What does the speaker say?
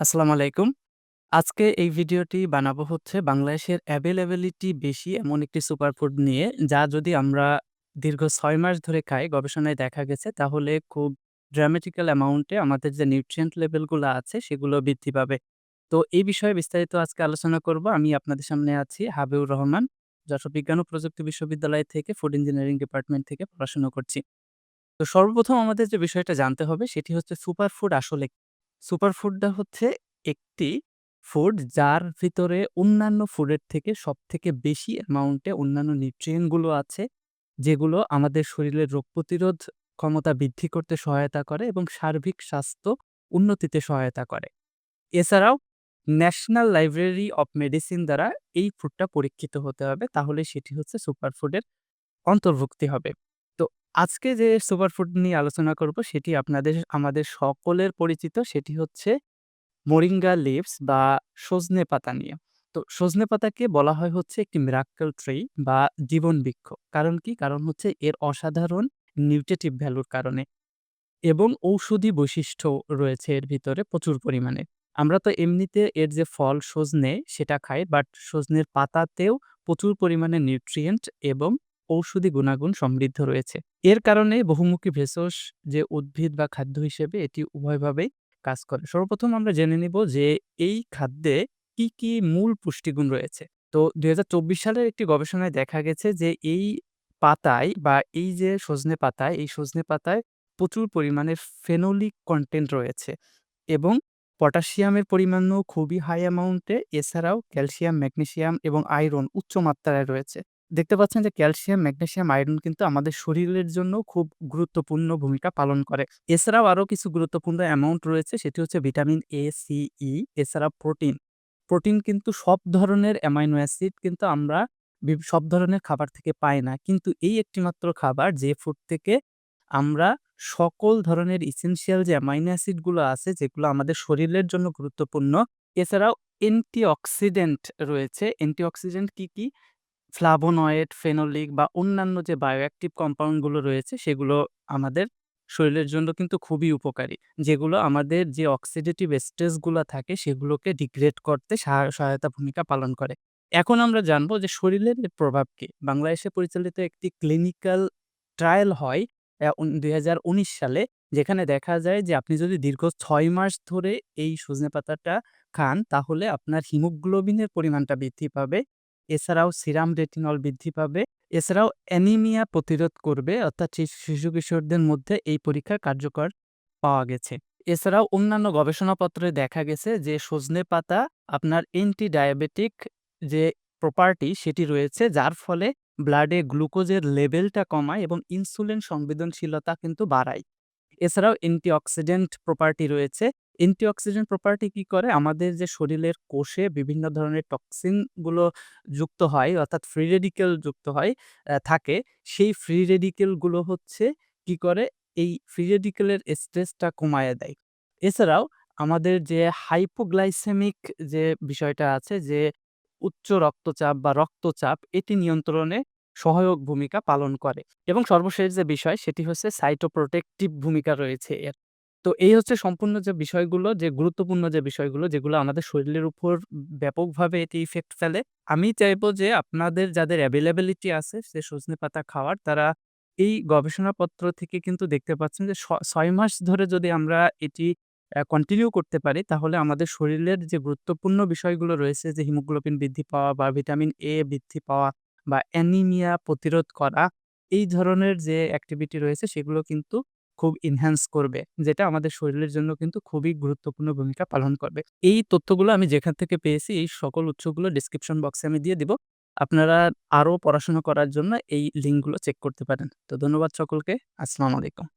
আসসালামু আলাইকুম। আজকে এই ভিডিওটি বানাবো হচ্ছে বাংলাদেশের availability বেশি এমন একটি সুপারফুড নিয়ে, যা যদি আমরা দীর্ঘ ছয় মাস ধরে খাই, গবেষণায় দেখা গেছে তাহলে খুব ড্রামাটিক্যাল অ্যামাউন্ট আমাদের যে নিউট্রিয়েন্ট লেভেলগুলা আছে সেগুলো বৃদ্ধি পাবে। তো এই বিষয়ে বিস্তারিত আজকে আলোচনা করব। আমি আপনাদের সামনে আছি হাবিবুর রহমান। যশোর বিজ্ঞান ও প্রযুক্তি বিশ্ববিদ্যালয় থেকে ফুড ইঞ্জিনিয়ারিং ডিপার্টমেন্ট থেকে পড়াশোনা করছি। তো সর্বপ্রথম আমাদের যে বিষয়টা জানতে হবে সেটি হচ্ছে সুপারফুড আসলে? সুপারফুডটা হচ্ছে একটি ফুড যার ভিতরে অন্যান্য ফুডের থেকে সবথেকে বেশি অ্যামাউন্টে অন্যান্য নিউট্রিয়েন্টগুলো আছে, যেগুলো আমাদের শরীরের রোগ প্রতিরোধ ক্ষমতা বৃদ্ধি করতে সহায়তা করে এবং সার্বিক স্বাস্থ্য উন্নতিতে সহায়তা করে। এছাড়াও ন্যাশনাল লাইব্রেরি অফ মেডিসিন দ্বারা এই ফুডটা পরীক্ষিত হতে হবে। তাহলে সেটি হচ্ছে সুপারফুডের অন্তর্ভুক্তি হবে। আজকে যে সুপারফুড নিয়ে আলোচনা করব সেটি আপনাদের আমাদের সকলের পরিচিত সেটি হচ্ছে মোরিঙ্গা লিভস বা সজনে পাতা নিয়ে। তো সজনে পাতাকে বলা হয় হচ্ছে একটি মিরাক্কেল ট্রি বা জীবন বৃক্ষ। কারণ কি? কারণ হচ্ছে এর অসাধারণ নিউট্রিটিভ ভ্যালুর কারণে এবং ঔষধি বৈশিষ্ট্য রয়েছে এর ভিতরে প্রচুর পরিমাণে। আমরা তো এমনিতে এর যে ফল সজনে সেটা খাই, বাট সজনের পাতাতেও প্রচুর পরিমাণে নিউট্রিয়েন্ট এবং ঔষধি গুণাগুণ সমৃদ্ধ রয়েছে। এর কারণে বহুমুখী ভেষজ যে উদ্ভিদ বা খাদ্য হিসেবে এটি উভয়ভাবেই কাজ করে। সর্বপ্রথম আমরা জেনে নিব যে এই খাদ্যে কি, কি মূল পুষ্টিগুণ রয়েছে। তো ২০২৪ সালের একটি গবেষণায় দেখা গেছে যে এই পাতায় বা এই যে সজনে পাতায়, এই সজনে পাতায় প্রচুর পরিমাণে ফেনোলিক কন্টেন্ট রয়েছে এবং পটাশিয়ামের পরিমাণও খুবই হাই অ্যামাউন্টে। এছাড়াও ক্যালসিয়াম, ম্যাগনেসিয়াম এবং আয়রন উচ্চ মাত্রায় রয়েছে। দেখতে পাচ্ছেন যে ক্যালসিয়াম, ম্যাগনেসিয়াম, আয়রন কিন্তু আমাদের শরীরের জন্য খুব গুরুত্বপূর্ণ ভূমিকা পালন করে। এছাড়াও আরও কিছু গুরুত্বপূর্ণ অ্যামাউন্ট রয়েছে সেটি হচ্ছে ভিটামিন এ, সি, ই এছাড়া প্রোটিন। প্রোটিন কিন্তু সব ধরনের অ্যামাইনো অ্যাসিড কিন্তু আমরা সব ধরনের খাবার থেকে পাই না। কিন্তু এই একটিমাত্র খাবার যে ফুড থেকে আমরা সকল ধরনের এসেনশিয়াল যে অ্যামাইনো অ্যাসিডগুলো আছে যেগুলো আমাদের শরীরের জন্য গুরুত্বপূর্ণ। এছাড়াও অ্যান্টিঅক্সিডেন্ট রয়েছে। অ্যান্টিঅক্সিডেন্ট কি, কি? ফ্লাভোনয়েড, ফেনোলিক বা অন্যান্য যে বায়োঅ্যাক্টিভ কম্পাউন্ডগুলো রয়েছে সেগুলো আমাদের শরীরের জন্য কিন্তু খুবই উপকারী। যেগুলো আমাদের যে অক্সিডেটিভ স্ট্রেসগুলা থাকে সেগুলোকে ডিগ্রেড করতে সাহা সহায়তা ভূমিকা পালন করে। এখন আমরা জানব যে শরীরের এর প্রভাব কি? বাংলাদেশে পরিচালিত একটি ক্লিনিক্যাল ট্রায়াল হয় উন ২০১৯ সালে যেখানে দেখা যায় যে আপনি যদি দীর্ঘ ৬ মাস ধরে এই সজনে পাতাটা খান তাহলে আপনার হিমোগ্লোবিনের পরিমাণটা বৃদ্ধি পাবে। এছাড়াও সিরাম রেটিনল বৃদ্ধি পাবে। এছাড়াও অ্যানিমিয়া প্রতিরোধ করবে, অর্থাৎ শিশু শিশু-কিশোরদের মধ্যে এই পরীক্ষা কার্যকর পাওয়া গেছে। এছাড়াও অন্যান্য গবেষণাপত্রে দেখা গেছে যে সজনে পাতা আপনার অ্যান্টি ডায়াবেটিক যে প্রপার্টি সেটি রয়েছে, যার ফলে ব্লাডে গ্লুকোজের লেভেলটা কমায় এবং ইনসুলিন সংবেদনশীলতা কিন্তু বাড়ায়। এছাড়াও অ্যান্টিঅক্সিডেন্ট প্রপার্টি রয়েছে। অ্যান্টিঅক্সিডেন্ট প্রপার্টি কি করে? আমাদের যে শরীরের কোষে বিভিন্ন ধরনের টক্সিনগুলো যুক্ত হয়, অর্থাৎ ফ্রি রেডিকেল যুক্ত হয় থাকে। সেই ফ্রি রেডিকেলগুলো হচ্ছে কি করে? এই ফ্রি রেডিকেলের স্ট্রেসটা কমায় দেয়। এছাড়াও আমাদের যে হাইপোগ্লাইসেমিক যে বিষয়টা আছে, যে উচ্চ রক্তচাপ বা রক্তচাপ, এটি নিয়ন্ত্রণে সহায়ক ভূমিকা পালন করে এবং সর্বশেষ যে বিষয়, সেটি হচ্ছে সাইটোপ্রোটেক্টিভ ভূমিকা রয়েছে এর। তো এই হচ্ছে সম্পূর্ণ যে বিষয়গুলো যে গুরুত্বপূর্ণ যে বিষয়গুলো যেগুলো আমাদের শরীরের উপর ব্যাপকভাবে এটি ইফেক্ট ফেলে। আমি চাইব যে আপনাদের যাদের অ্যাভেলেবিলিটি আছে সে সজনে পাতা খাওয়ার তারা এই গবেষণাপত্র থেকে কিন্তু দেখতে পাচ্ছেন যে ছয় মাস ধরে যদি আমরা এটি কন্টিনিউ করতে পারি তাহলে আমাদের শরীরের যে গুরুত্বপূর্ণ বিষয়গুলো রয়েছে যে হিমোগ্লোবিন বৃদ্ধি পাওয়া বা ভিটামিন এ বৃদ্ধি পাওয়া বা অ্যানিমিয়া প্রতিরোধ করা, এই ধরনের যে অ্যাক্টিভিটি রয়েছে সেগুলো কিন্তু খুব ইনহ্যান্স করবে। যেটা আমাদের শরীরের জন্য কিন্তু খুবই গুরুত্বপূর্ণ ভূমিকা পালন করবে। এই তথ্যগুলো আমি যেখান থেকে পেয়েছি, এই সকল উৎসগুলো ডিসক্রিপশন বক্সে আমি দিয়ে দিব। আপনারা আরও পড়াশোনা করার জন্য এই লিঙ্কগুলো চেক করতে পারেন। তো ধন্যবাদ সকলকে। আসসালামু আলাইকুম।